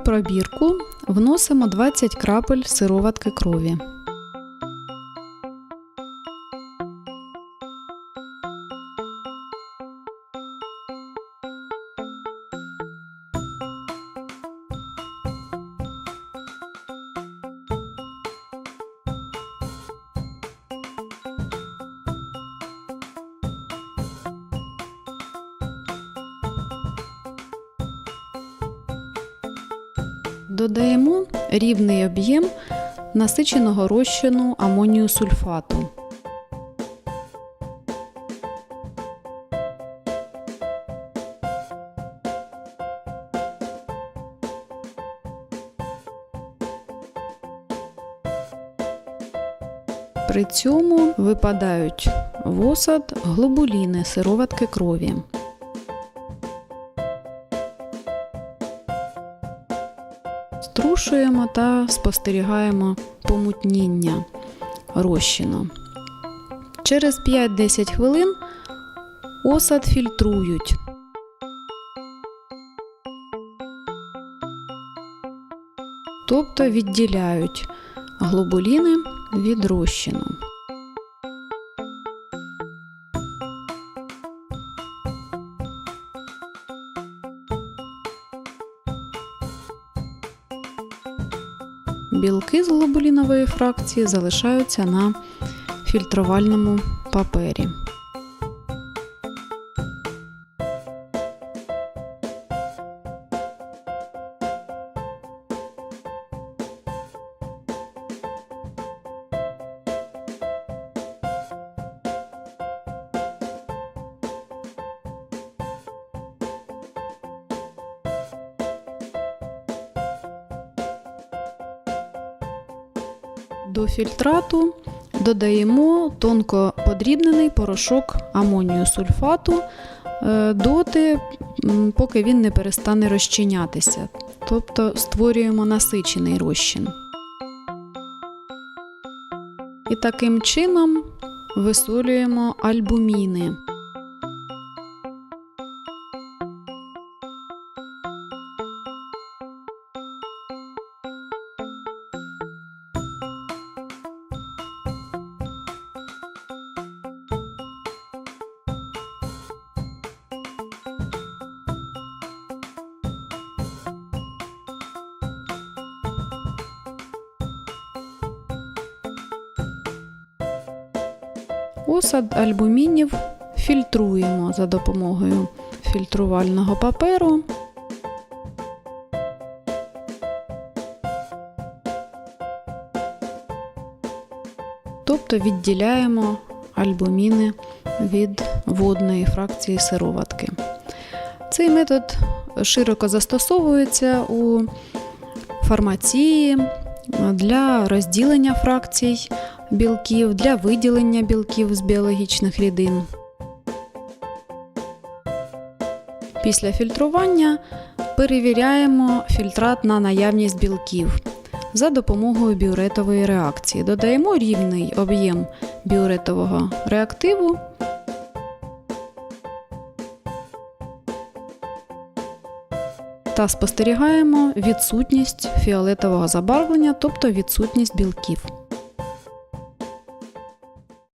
пробірку вносимо 20 крапель сироватки крові. Додаємо рівний об'єм насиченого розчину амонію сульфату. При цьому випадають в осад глобуліни сироватки крові. Струшуємо та спостерігаємо помутніння розчину. Через 5-10 хвилин осад фільтрують. Тобто відділяють глобуліни від розчину. Білки з глобулінової фракції залишаються на фільтрувальному папері. До фільтрату додаємо тонко подрібнений порошок амонію сульфату е, доти, поки він не перестане розчинятися. Тобто створюємо насичений розчин. І таким чином висолюємо альбуміни. Осад альбумінів фільтруємо за допомогою фільтрувального паперу. Тобто відділяємо альбуміни від водної фракції сироватки. Цей метод широко застосовується у фармації для розділення фракцій білків, для виділення білків з біологічних рідин. Після фільтрування перевіряємо фільтрат на наявність білків за допомогою біуретової реакції. Додаємо рівний об'єм біуретового реактиву. Та спостерігаємо відсутність фіолетового забарвлення, тобто відсутність білків.